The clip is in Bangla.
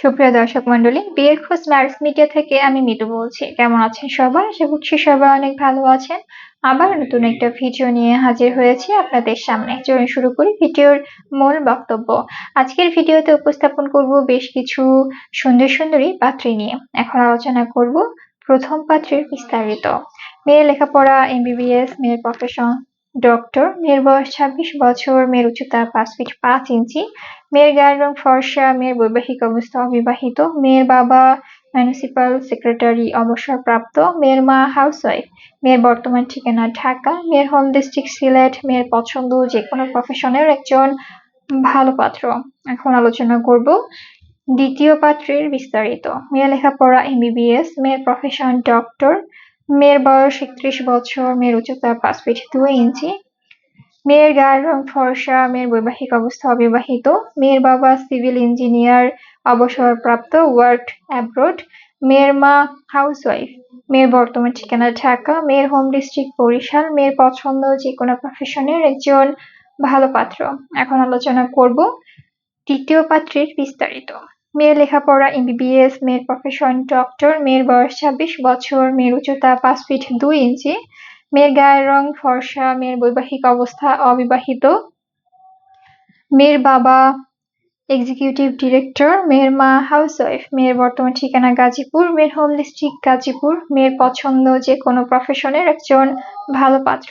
সুপ্রিয় দর্শক মন্ডলী বিয়ের খোঁজ ম্যারেজ মিডিয়া থেকে আমি মিতু বলছি। কেমন আছেন সবাই? আশা করছি সবাই অনেক ভালো আছেন। আবার নতুন একটা ভিডিও নিয়ে হাজির হয়েছি আপনাদের সামনে। চলুন শুরু করি ভিডিওর মূল বক্তব্য। আজকের ভিডিওতে উপস্থাপন করব বেশ কিছু সুন্দর সুন্দরী পাত্রী নিয়ে। এখন আলোচনা করব প্রথম পাত্রের বিস্তারিত। মেয়ের লেখাপড়া এমবিবিএস মেয়ের প্রফেশন ডক্টর, মেয়ের বয়স ছাব্বিশ বছর, মেয়ের উচ্চতা পাঁচ ফিট পাঁচ ইঞ্চি, মেয়ের গায়ের রং ফর্সা, মেয়ের বৈবাহিক অবস্থা অবিবাহিত, মেয়ের বাবা মিউনিসিপাল সেক্রেটারি অবসরপ্রাপ্ত, মেয়ের মা হাউসওয়াইফ মেয়ের বর্তমান ঠিকানা ঢাকা, মেয়ের হোম ডিস্ট্রিক্ট সিলেট, মেয়ের পছন্দ যে কোনো প্রফেশনের একজন ভালো পাত্র। এখন আলোচনা করব দ্বিতীয় পাত্রের বিস্তারিত। মেয়ের লেখাপড়া এমবিবিএস মেয়ের প্রফেশন ডক্টর মেয়ের বয়স একত্রিশ বছর, মেয়ের উচ্চতা পাঁচ ফিট দুই ইঞ্চি মেয়ের গায়ের রং ফর্সা, মেয়ের বৈবাহিক অবস্থা অবিবাহিত, মেয়ের বাবা সিভিল ইঞ্জিনিয়ার অবসরপ্রাপ্ত ওয়ার্ক অ্যাব্রোড মেয়ের মা হাউসওয়াইফ মেয়ের বর্তমান ঠিকানা ঢাকা, মেয়ের হোম ডিস্ট্রিক্ট বরিশাল, মেয়ের পছন্দ যে কোনো প্রফেশনের একজন ভালো পাত্র। এখন আলোচনা করব তৃতীয় পাত্রের বিস্তারিত। মেয়ের লেখাপড়া এমবিবিএস মেয়ের প্রফেশন ডক্টর মেয়ের বয়স ছাব্বিশ বছর, মেয়ের উচ্চতা পাঁচ ফিট দুই ইঞ্চি মেয়ের গায়ের রং ফর্সা, মেয়ের বৈবাহিক অবস্থা অবিবাহিত, মেয়ের বাবা এক্সিকিউটিভ ডিরেক্টর মেয়ের মা হাউসওয়াইফ মেয়ের বর্তমান ঠিকানা গাজীপুর, মেয়ের হোম ডিস্ট্রিক্ট গাজীপুর, মেয়ের পছন্দ যে কোনো প্রফেশনের একজন ভালো পাত্র।